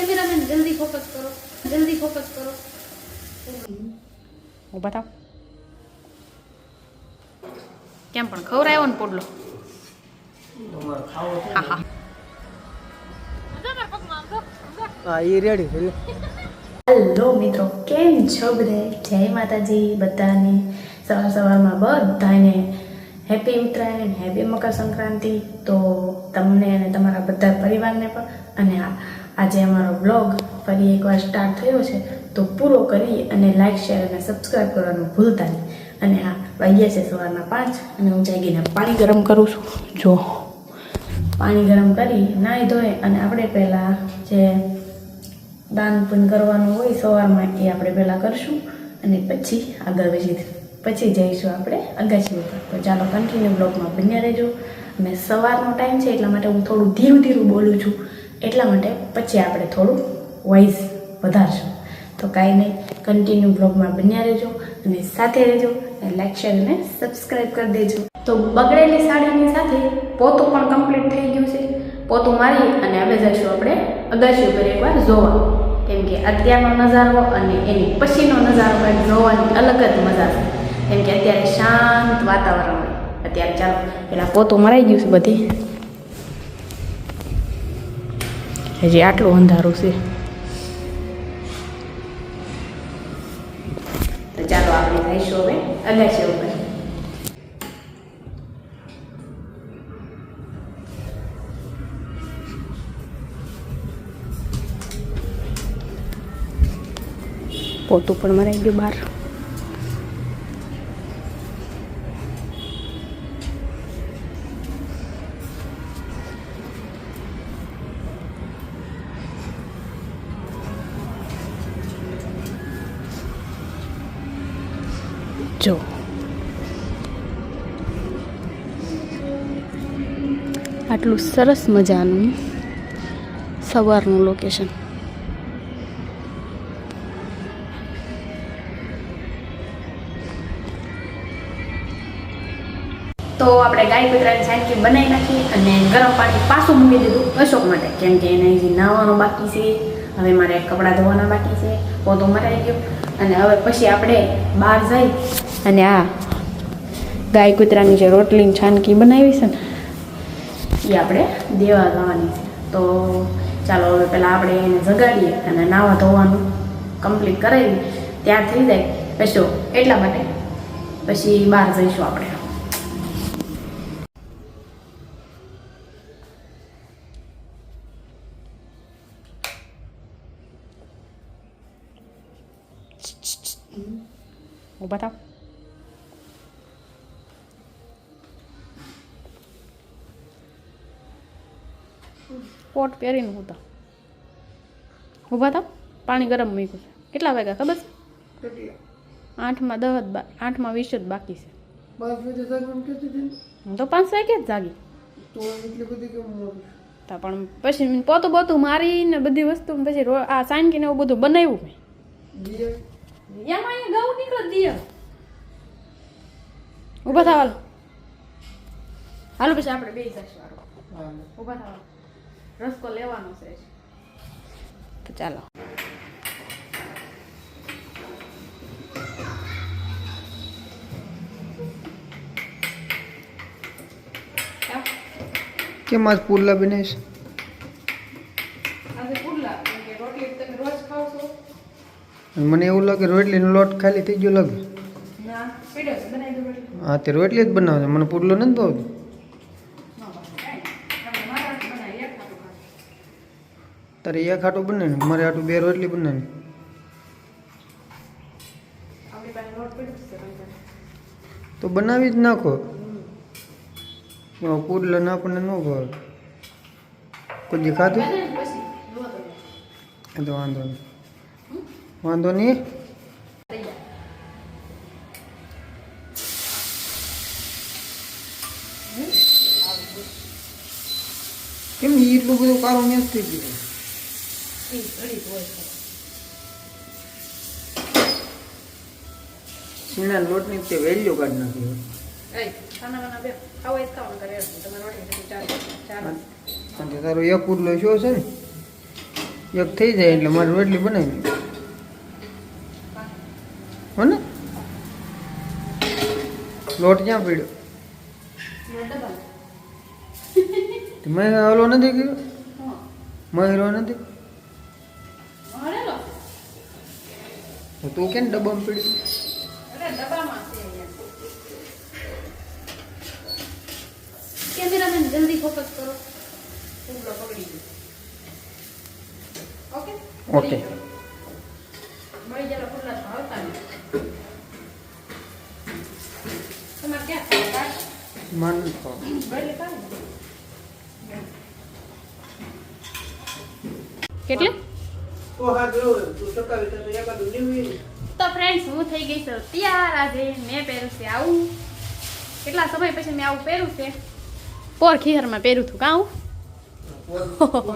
Cameraman જલ્દી focus કરો જલ્દી ફોકસ કરો. હું બતાવ. કેમ પણ ખવરાયો ને પોડલો હા હા. હા એ રેડી હેલો મિત્રો કેમ છો બધે? જય માતાજી બધાને. સવાર સવારમાં બધાને હેપી ઉત્તરાયણ હેપી મકર સંક્રાંતિ. તો તમને અને તમારા બધા પરિવારને પણ અને આ આજે અમારો બ્લોગ ફરી એકવાર સ્ટાર્ટ થયો છે, તો પૂરો કરી અને લાઇક શેર અને સબસ્ક્રાઈબ કરવાનું ભૂલતા નહીં. અને હા, વાગ્યા છે સવારના પાંચ અને હું જાગીને પાણી ગરમ કરું છું. જો, પાણી ગરમ કરી નાહી ધોઈ અને આપણે પહેલાં જે દાન પૂન કરવાનું હોય સવારમાં એ આપણે પહેલાં કરશું અને પછી આગળ વધી પછી જઈશું આપણે અગાસી ઉપર તો ચાલો કન્ટિન્યુ બ્લોગમાં બન્યા રહેજો. અને સવારનો ટાઈમ છે એટલા માટે હું થોડું ધીરું ધીરું બોલું છું. એટલા માટે પછી આપણે થોડું વોઇસ વધારશું. તો કાંઈ નહીં કન્ટિન્યુ બ્લોગમાં બન્યા રહેજો અને સાથે રહેજો અને શેર અને સબસ્ક્રાઈબ કરી દેજો. તો બગડેલી સાડીની સાથે પોતું પણ કમ્પ્લીટ થઈ ગયું છે. પોતું મારી અને હવે જઈશું આપણે અગાશી ઉપર એકવાર જોવા. કેમ કે અત્યારનો નજારો અને એની પછીનો નજારો કંઈક જોવાની અલગ જ મજા છે. કેમ કે અત્યારે શાંત વાતાવરણ અત્યારે ચાલો, પેલા પોતું મરાઈ ગયું છે બધી. હજી આટલું અંધારું છે. તો ચાલો આપણે જઈશું હવે અગાશી ઉપર. પોતું પણ મરાઈ ગયું બહાર. આટલું સરસ મજાનું સવારનું લોકેશન તો આપણે ગાય કૂતરાની સાંજકી બનાવી નાખી અને ગરમ પાણી પાછું મૂકી દીધું અશોક માટે, કેમ કે એને હજી નાહવાનું બાકી છે. હવે મારે કપડાં ધોવાના બાકી છે, પોતો મરાઈ ગયો. અને હવે પછી આપણે બહાર જઈ અને આ ગાય કૂતરાની જે રોટલીની છાનકી બનાવી છે ને એ આપણે દેવા જવાની. છે તો ચાલો હવે પહેલાં આપણે એને જગાડીએ અને નાવા ધોવાનું કમ્પ્લીટ કરાવી ત્યાર થઈ જાય. પછી એટલા માટે. પછી બહાર જઈશું આપણે. ઊભા કોટ પહેરીને હું તો ઊભા હતા પાણી ગરમ મૂક્યું છે. કેટલા વાગ્યા ખબર છે? આઠમાં દસ જ આઠમાં વીસ જ બાકી છે. હતી? હું તો પાંચ વાગે જ જાગી. પણ પછી પોતું પોતું મારીને બધી વસ્તુ પછી આ સાંજકીને એવું બધું બનાવ્યું મેં? એમાં દિયર. ઊભા થાવ હાલો. પછી આપણે બે જઈશું. ઊભા થાવ રસકો લેવાનો છે. તો ચાલો. કેમ આજ પુરલા બનાવીશ? મને એવું લાગે રોટલીનો લોટ ખાલી થઈ ગયો લાગે. ના પીડ્યો છે બનાવી દો રોટલી. હા તે રોટલી જ બનાવે મને પુડલો નથી ભાવતો ન બસ કાંઈ તમે મારા હાથથી બનાવી એક ખાતું ખાતું તારે એક આટું બનાવી મારે આટું બે રોટલી બને. તો બનાવી જ નાખો. કુડલા ના આપણને ન ભાવે. કોઈ ખાધું? બને એ તો વાંધો નહીં. વાંધો નહીં? કેમ એટલું બધું કાળું મેચ થઈ ગયું સીણા લોટની તે વેલ્યુ કાઢ નાખી તારો એક પુરલો શો છે ને? એક થઈ જાય એટલે મારે રોટલી બનાવી. હો ને? લોટ ક્યાં પડ્યો? મેં ઓલો નથી ગયો મહેરો નથી તો તું કેમ ડબ્બામાં પડ્યું? કેમેરામેન જલ્દી ફોકસ કરો. ઓકે? ઓકે. મળી જાય તો તમારે ક્યાં માન કેટલે? તો ફ્રેન્ડ્સ હું થઈ ગઈ છું. તૈયાર આજે મેં પહેર્યું છે આવું. કેટલા સમય પછી મેં આવું પહેર્યું છે? પોર ખીહરમાં પહેર્યું હતું કાં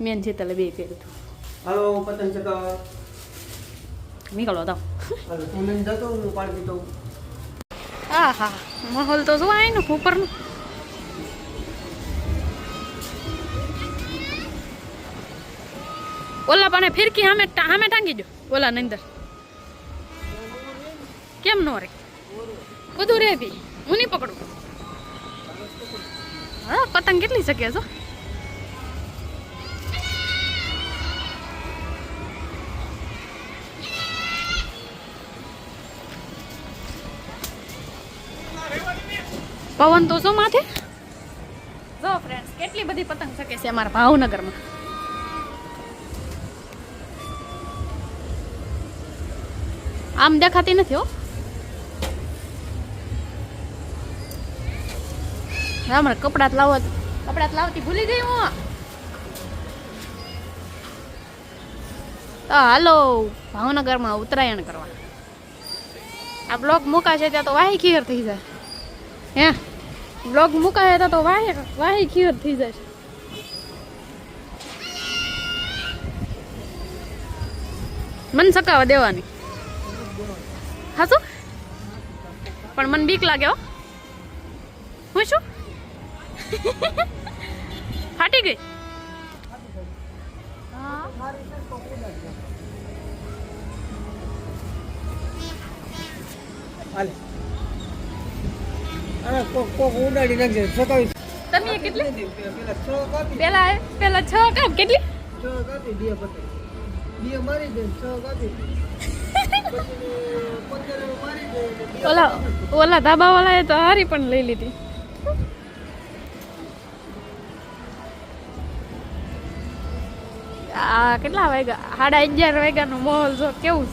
મેન જીતલે બે પહેર્યું હતું. હલો પતંગ ચગાવવા. નીકળો તો. હું હા માહોલ તો આય ને ઉપરનું. ઓલા પાને ફિરકી સામે સામે ટાંગી દો ઓલા નંદર. કેમ નો રે? બધું રે ભી. હું નહીં પકડું. હા, પતંગ કેટલી શકે છો? પવન તો શું માથે? જો ફ્રેન્ડ્સ કેટલી બધી પતંગ શકે છે અમારા ભાવનગરમાં? આમ દેખાતી નથી હો. હમણાં કપડાં જ લાવો કપડાં લાવતી ભૂલી ગઈ હું. તો હાલો. ભાવનગરમાં ઉત્તરાયણ કરવા. આ બ્લોક મુકાશે ત્યાં તો વાહી ખીર થઈ જાય. હે? બ્લોગ મુકાય ત્યાં તો વાહી વાહી ખીર થઈ જશે મન સકાવા દેવાની. હાસુ પણ મને બીક લાગે હો. હું શું? ફાટી ગઈ. હાલે અરે કોક કોક ઉડાડી નાખજે. સકાવી તમે કેટલી? પેલા છ કાપી. પેલા પેલા છ કાપ કેટલી? છ કાપી બે પતંગ બે મારી દે છ કાપી. ઓલા ઓલા ધાબા વાળાએ તો હારી પણ લઈ લીધી. આ કેટલા વાગ્યા? સાડા અગિયાર વાગ્યાનો માહોલ જો, કેવું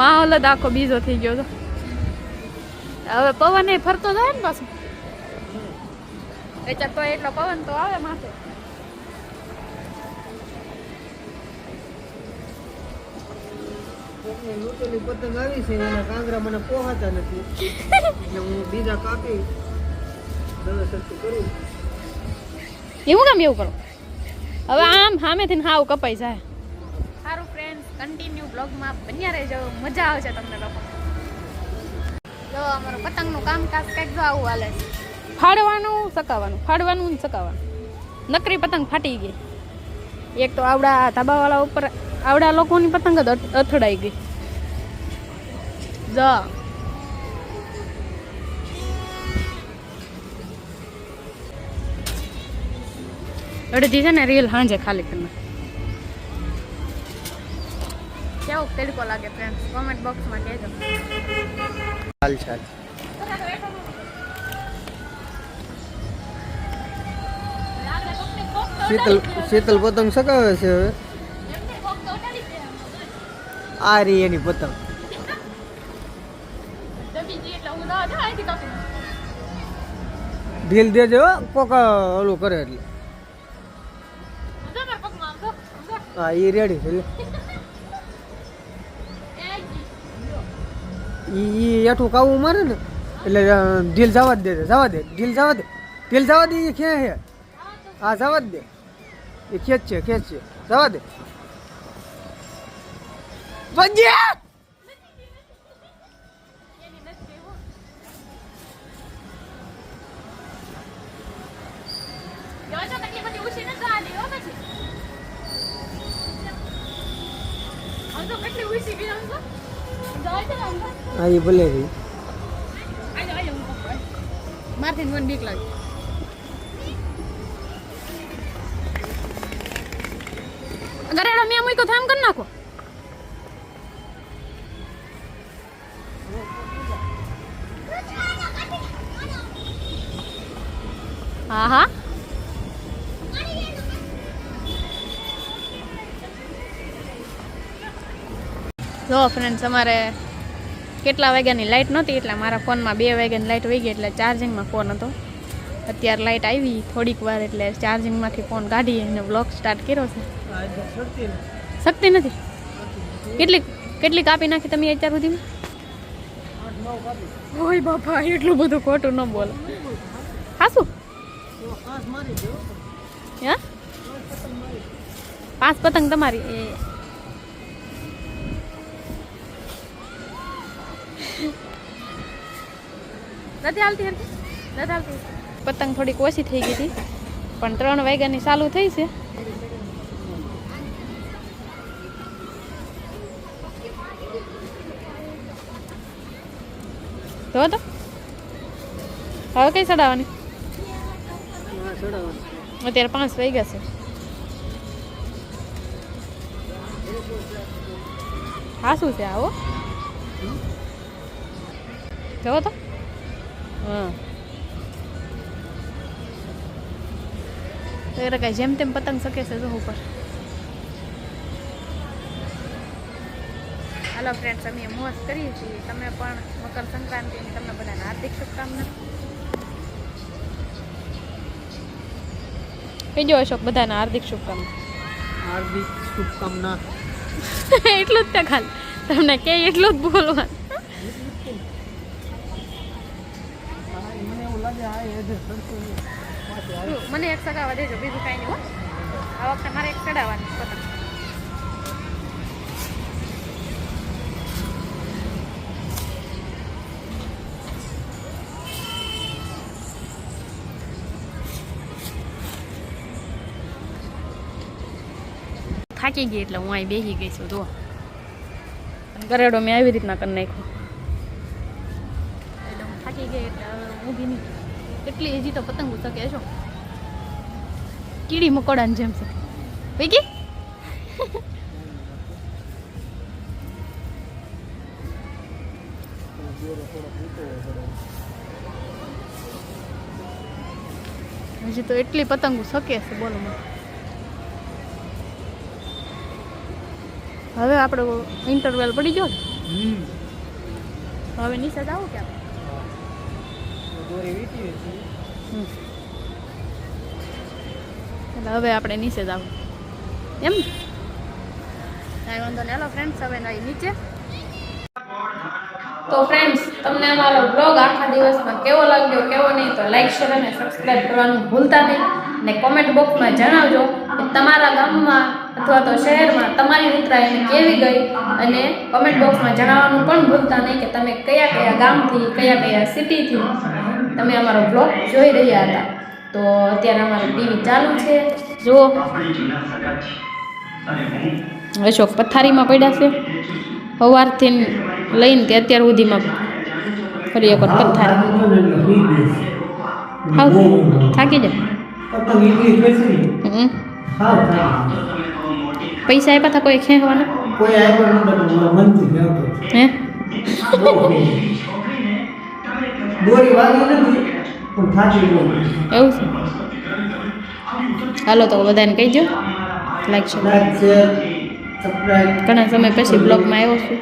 માહોલ જ આખો બીજો થઈ ગયો છે હવે પવન એ ફરતો જાય ને પાછું. એટલે તો એટલો પવન તો આવે માથે. પતંગ આવી છે એના કાંગરા મને પોહાતા નથી. એટલે હું બીજા કાપી દવે સરખું કરું. એવું કેમ એવું કરો? હવે આમ સામેથી હાવ કપાઈ જાય. સારું ફ્રેન્ડ્સ કન્ટિન્યુ બ્લોગમાં બન્યા રહેજો. મજા આવશે તમને લોકો. જો અમારું પતંગનું કામકાજ કંઈક જો આવું હાલે છે. ફાડવાનું સકાવાનું. ફાડવાનું ને સકાવાનું. નકરી પતંગ ફાટી ગઈ. એક તો આવડા ધાબાવાળા ઉપર આવડા લોકોની પતંગ જ અથડાઈ ગઈ. જો અડધી છે ને રીલ હાંજે ખાલી કરી. કેવો તડકો લાગે ફ્રેન્ડ કોમેન્ટ બોક્સમાં કહેજો. ચાલ ચાલ શીતલ શીતલ પતંગ સકાવે છે હવે? આ રી એની પતંગ. ઢીલ દેજો કોક ઓલું કરે એટલે. હા એ રેડી છે એ એઠું કાવું મારે ને એટલે ઢીલ જવા દે જવા દે ઢીલ જવા દે. ઢીલ જવા દે એ ક્યાં હે? હા જવા જ દે. એ ખેંચ છે ખેંચ છે જવા દે. ભજીયા હા એ ભલે રહી મારથી મને બીક લાગે. ગરેડા મેં મૂક્યો થામ કરી નાખો. જો ફ્રેન્ડ્સ અમારે કેટલા વાગ્યાની લાઇટ નહોતી એટલે મારા ફોનમાં બે વાગ્યાની લાઇટ વહી ગઈ એટલે ચાર્જિંગમાં ફોન હતો. અત્યારે લાઇટ આવી થોડીક વાર એટલે ચાર્જિંગમાંથી ફોન કાઢી અને બ્લોગ સ્ટાર્ટ કર્યો છે. શક્તિ નથી? કેટલી કેટલી કાપી નાખી તમે અત્યાર સુધીમાં? ઓય બાપા, એટલું બધું ખોટું ન બોલો. હાસું? હા? પાંચ પતંગ તમારી નથી હાલતી હરખી? નથી હાલતી? પતંગ થોડીક ઓછી થઈ ગઈ હતી પણ ત્રણ વાગ્યાની ચાલુ થઈ છે. તો તો. હવે કઈ ચડાવવાની? અત્યારે પાંચ વાગ્યા છે. હા શું છે આવો જવો તો? હા. તો કાંઈ જેમ તેમ પતંગ શકે છે જો ઉપર. હાલો ફ્રેન્ડ્સ અમે મોજ કરીએ છીએ. તમે પણ મકર સંક્રાંતિની તમને બધાને હાર્દિક શુભકામના. કહેજો અશોક બધાને હાર્દિક શુભકામના. હાર્દિક શુભકામના. એટલું જ ત્યાં ખાલી. તમને કે એટલું જ બોલવાનું. મને એક સગાવા દેજો, બીજું કાંઈ નહીં હો. આ વખતે મારે એક ચડાવવાની પતંગ થાકી ગઈ એટલે હું અહીં બેસી ગઈ છું જો ગરેડો મેં આવી રીતના કરી નાખ્યો. એટલે હું થાકી ગઈ એટલે ઊભી નહીં. કેટલી હજી તો પતંગ શકે છો કીડી મકોડાની જેમ છે. વિકી હજી તો એટલી પતંગો શકે છે બોલો હવે આપણો ઇન્ટરવેલ પડી ગયો હવે નિશાદ આવો આવું કે આપણે? દોરી વીંટી હતી. હમ. એટલે હવે આપણે નીચે જ આવું. એમ વાંધો નહીં. હાલો ફ્રેન્ડ્સ હવે નીચે. તો ફ્રેન્ડ્સ તમને અમારો બ્લોગ આખા દિવસમાં કેવો લાગ્યો, કેવો નહીં, તો લાઈક શેર અને સબસ્ક્રાઈબ કરવાનું ભૂલતા નહીં. અને કોમેન્ટ બોક્સમાં જણાવજો કે તમારા ગામમાં અથવા તો શહેરમાં તમારી ઉત્તરાયણ કેવી ગઈ? અને કોમેન્ટ બોક્સમાં જણાવવાનું પણ ભૂલતા નહીં કે તમે કયા કયા ગામથી, કયા કયા સિટીથી તમે અમારો બ્લોગ જોઈ રહ્યા હતા. તો અત્યારે અમારું ટીવી ચાલુ છે. જુઓ. અશોક પથારીમાં પડ્યા છે. સવારથી લઈને તે અત્યાર સુધીમાં ફરી એક વખત પથારી. હાવ થાકી જાય. પૈસા આપ્યા હતા કોઈ ખેંચવાના? હે? દોરી વાગી નથી પણ થાકી ગયો. એવું છે? હાલો તો બધાને કહીજો લાઈક છે. લાઈક શેર સબસ્ક્રાઇબ ઘણા સમય પછી બ્લોગમાં આવ્યો છું.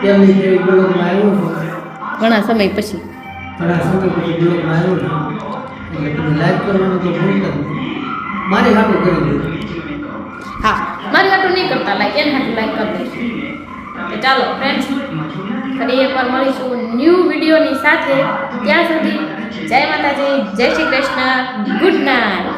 કેમની કેવી બ્લોગમાં આવ્યો ઘણા સમય પછી. ઘણા સમય પછી બ્લોગમાં આવ્યો એટલે તમે લાઈક કરવાનું તો ભૂલતા મારી હાટું કરી દીધું હા મારી વાતો નહીં કરતા. લાઈક એને હાટું લાઈક કરી દઈશું ચાલો ફ્રેન્ડ્સ ફરી એકવાર મળીશું ન્યૂ વિડીયોની સાથે. ત્યાં સુધી જય માતાજી, જય શ્રી કૃષ્ણ ગુડ નાઇટ